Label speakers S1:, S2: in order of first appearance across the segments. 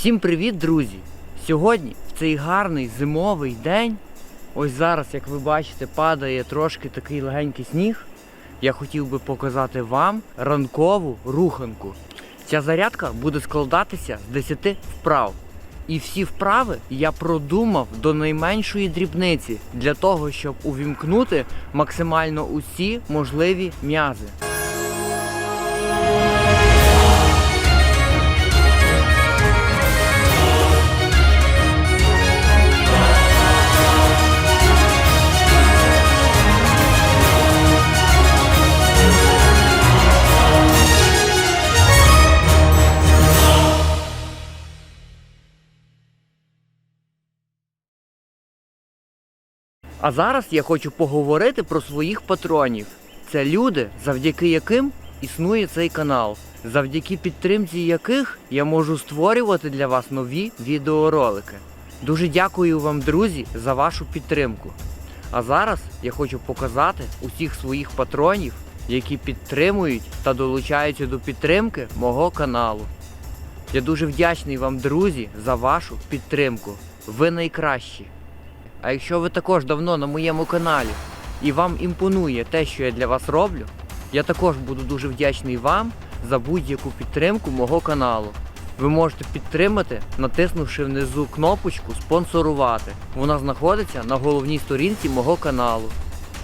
S1: Всім привіт, друзі! Сьогодні, в цей гарний зимовий день, ось зараз, як ви бачите, падає трошки такий легенький сніг. Я хотів би показати вам ранкову руханку. Ця зарядка буде складатися з 10 вправ. І всі вправи я продумав до найменшої дрібниці для того, щоб увімкнути максимально усі можливі м'язи. А зараз я хочу поговорити про своїх патронів. Це люди, завдяки яким існує цей канал, завдяки підтримці яких я можу створювати для вас нові відеоролики. Дуже дякую вам, друзі, за вашу підтримку. А зараз я хочу показати усіх своїх патронів, які підтримують та долучаються до підтримки мого каналу. Я дуже вдячний вам, друзі, за вашу підтримку. Ви найкращі. А якщо ви також давно на моєму каналі і вам імпонує те, що я для вас роблю, я також буду дуже вдячний вам за будь-яку підтримку мого каналу. Ви можете підтримати, натиснувши внизу кнопочку Спонсорувати. Вона знаходиться на головній сторінці мого каналу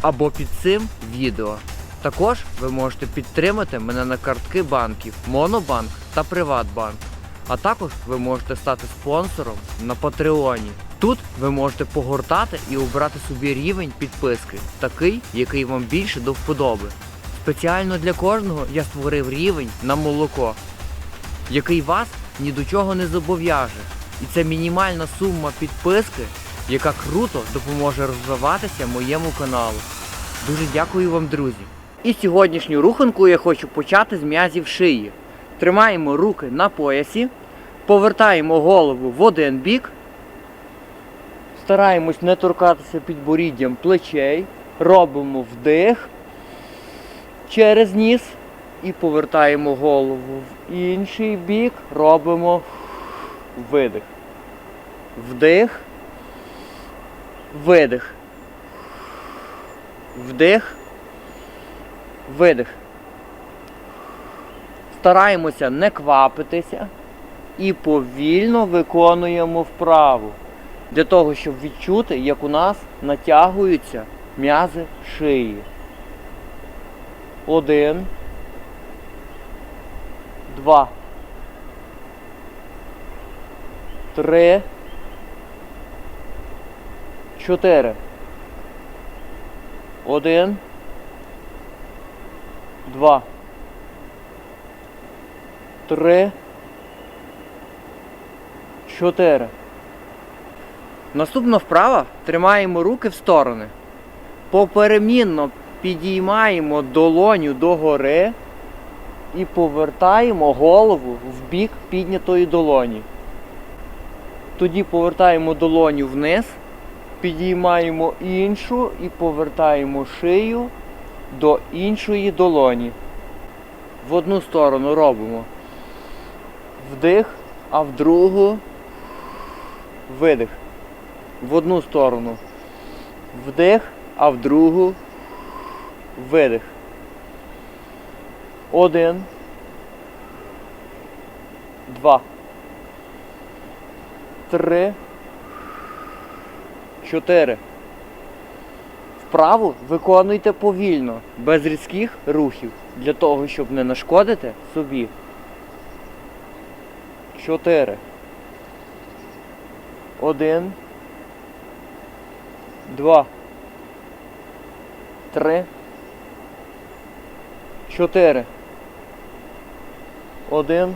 S1: або під цим відео. Також ви можете підтримати мене на картки банків Монобанк та Приватбанк. А також ви можете стати спонсором на Патреоні. Тут ви можете погортати і обрати собі рівень підписки, такий, який вам більше до вподоби. Спеціально для кожного я створив рівень на молоко, який вас ні до чого не зобов'яже. І це мінімальна сума підписки, яка круто допоможе розвиватися моєму каналу. Дуже дякую вам, друзі. І сьогоднішню руханку я хочу почати з м'язів шиї. Тримаємо руки на поясі, повертаємо голову в один бік, стараємось не торкатися підборіддям плечей, робимо вдих через ніс і повертаємо голову в інший бік, робимо видих. Вдих, видих. Вдих, видих. Стараємося не квапитися і повільно виконуємо вправу для того, щоб відчути, як у нас натягуються м'язи шиї. Один. Два. Три. Чотири. Один. Два. Три. Чотири. Наступна вправа тримаємо руки в сторони. Поперемінно підіймаємо долоню догори і повертаємо голову в бік піднятої долоні. Тоді повертаємо долоню вниз, підіймаємо іншу і повертаємо шию до іншої долоні. В одну сторону робимо вдих, а в другу видих в одну сторону. Вдих, а в другу видих. Один. Два. Три. Чотири. Вправу виконуйте повільно, без різких рухів, для того, щоб не нашкодити собі. Чотири. Один два, три, чотири. Один,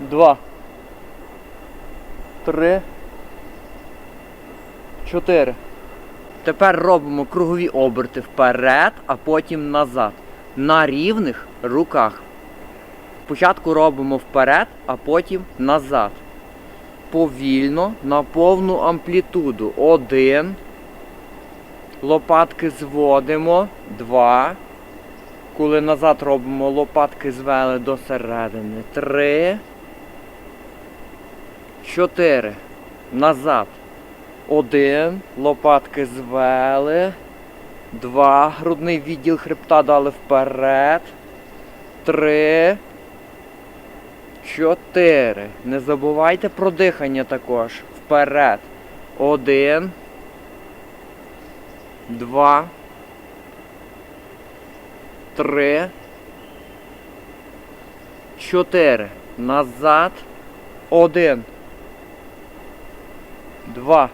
S1: два, три, чотири. Тепер робимо кругові оберти вперед, а потім назад. На рівних руках. Спочатку робимо вперед, а потім назад повільно на повну амплітуду. Один. Лопатки зводимо. Два. Коли назад робимо лопатки звели до середини. Три. чотири. Назад. Один. Лопатки звели. Два. Грудний відділ хребта дали вперед. Три. Чотири. Не забувайте про дихання також. Вперед. Один. Два. Три. Чотири. Назад. Один. Два.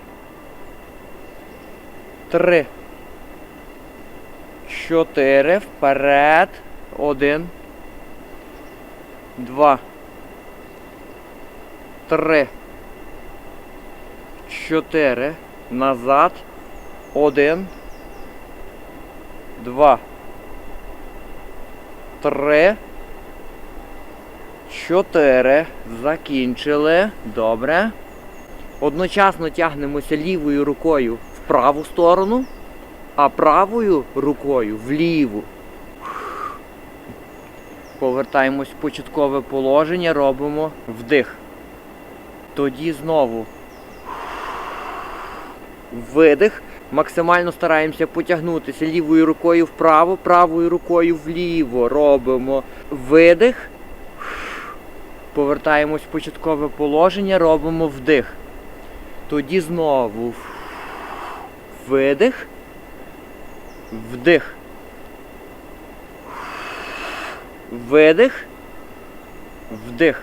S1: Три. Чотири. Вперед. Один. Два. Три. Чотири. Назад. Один. Два. Три. Чотири. Закінчили. Добре. Одночасно тягнемося лівою рукою в праву сторону, а правою рукою вліву. Повертаємось в початкове положення, робимо вдих. Тоді знову видих. Максимально стараємося потягнутися лівою рукою вправо, правою рукою вліво. Робимо видих. Повертаємось в початкове положення, робимо вдих. Тоді знову видих, вдих. Видих, вдих.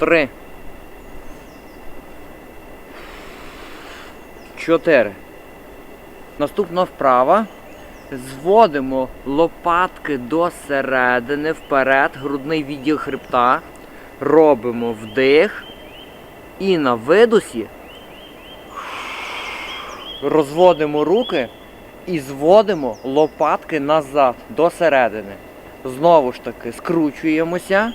S1: Три. Чотири. Наступна вправа. Зводимо лопатки до середини вперед, грудний відділ хребта. Робимо вдих. І на видосі розводимо руки і зводимо лопатки назад до середини. Знову ж таки скручуємося.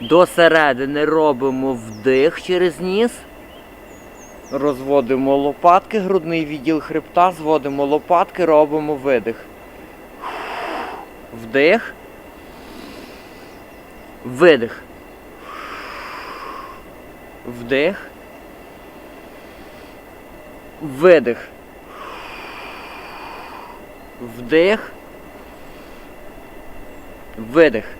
S1: До середини робимо вдих через ніс. Розводимо лопатки, грудний відділ хребта, зводимо лопатки, робимо видих. Вдих. Видих. Вдих. Видих. Вдих. Видих.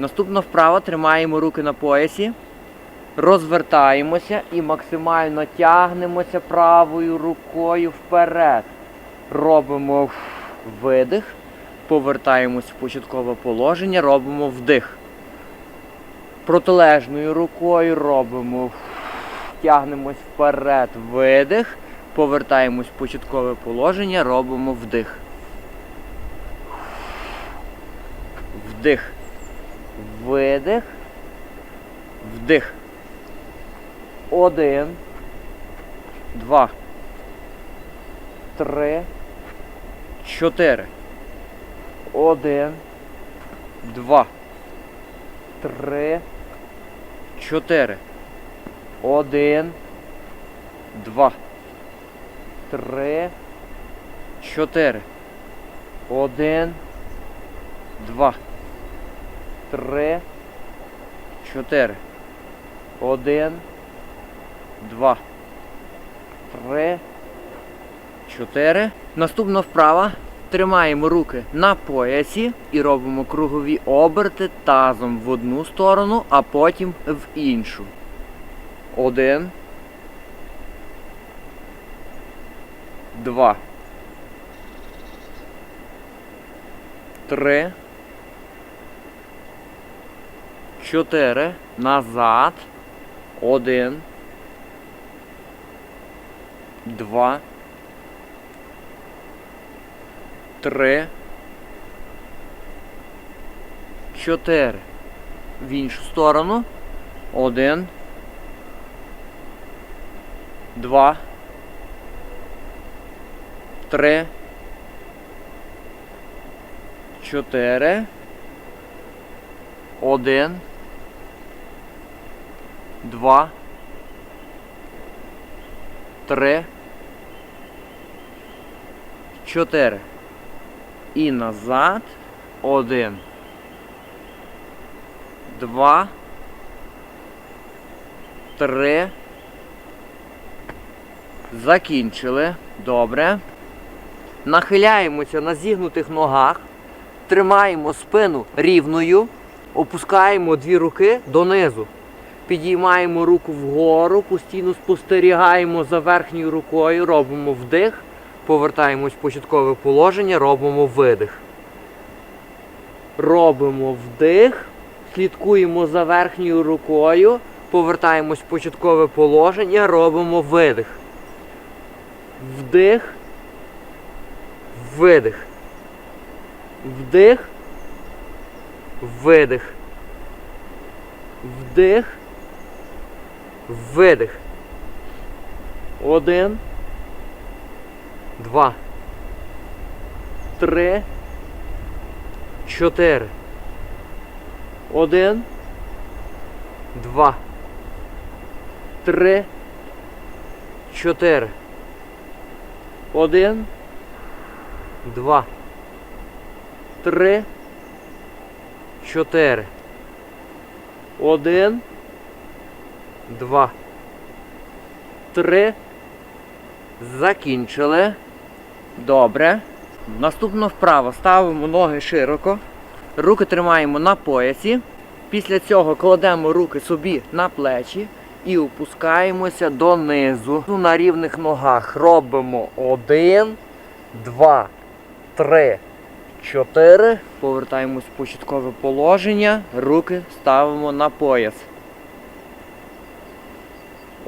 S1: Наступна вправа тримаємо руки на поясі. Розвертаємося і максимально тягнемося правою рукою вперед. Робимо видих. Повертаємось в початкове положення, робимо вдих. Протилежною рукою робимо. Тягнемось вперед, видих. Повертаємось в початкове положення, робимо вдих. Вдих. Видих. Вдих. Один. Два. Три. Чотири. Один. Два. Три. Чотири. Один. Два. Три. Чотири. Один. Два. Три. Чотири. Один. Два. Три. Чотири. Наступна вправа. Тримаємо руки на поясі і робимо кругові оберти тазом в одну сторону, а потім в іншу. Один. Два. Три. Чотири. Назад. Один. Два. Три. Чотири. В іншу сторону. Один. Два. Три. Чотири. Один. Два. Три. Чотири. І назад. Один. Два. Три. Закінчили. Добре. Нахиляємося на зігнутих ногах. Тримаємо спину рівною. Опускаємо дві руки донизу. Підіймаємо руку вгору, постійно спостерігаємо за верхньою рукою, робимо вдих, повертаємось в початкове положення, робимо видих. Робимо вдих, слідкуємо за верхньою рукою, повертаємось в початкове положення, робимо видих. Вдих, видих. Вдих, видих. Вдих. Видих. Один. Два. Три. Чотири. Один. Два. Три. Чотири. Один. Два. Три. Чотири. Один. Два. Три. Закінчили. Добре. Наступно вправо ставимо ноги широко. Руки тримаємо на поясі. Після цього кладемо руки собі на плечі і опускаємося донизу. На рівних ногах робимо один, два, три, чотири. Повертаємось в початкове положення. Руки ставимо на пояс.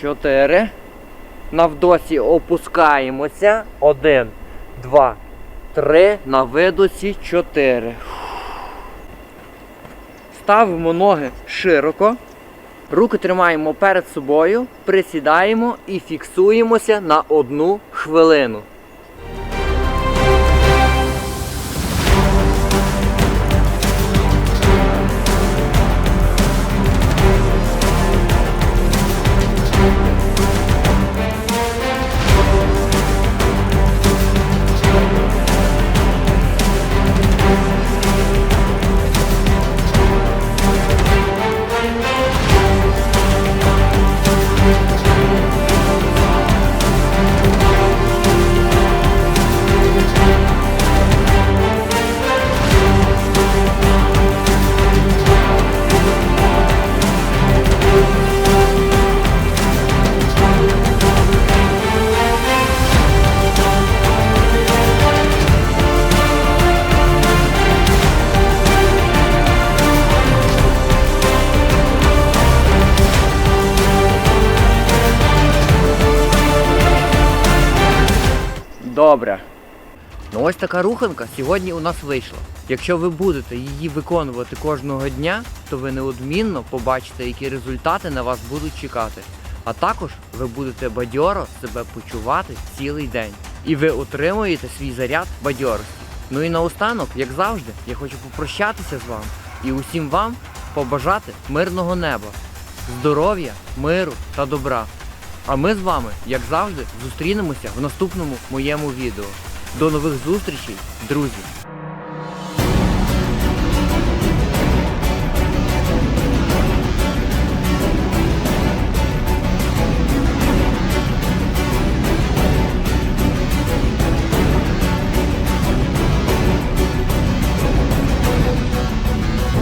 S1: чотири. На вдосі опускаємося. Один, два, три. На видосі чотири. Ставимо ноги широко. Руки тримаємо перед собою, присідаємо і фіксуємося на одну хвилину. Добре. Ну ось така руханка сьогодні у нас вийшла. Якщо ви будете її виконувати кожного дня, то ви неодмінно побачите, які результати на вас будуть чекати. А також ви будете бадьоро себе почувати цілий день. і ви отримуєте свій заряд бадьорості. Ну і наостанок, як завжди, я хочу попрощатися з вами і усім вам побажати мирного неба, здоров'я, миру та добра. А ми з вами, як завжди, зустрінемося в наступному моєму відео. До нових зустрічей, друзі!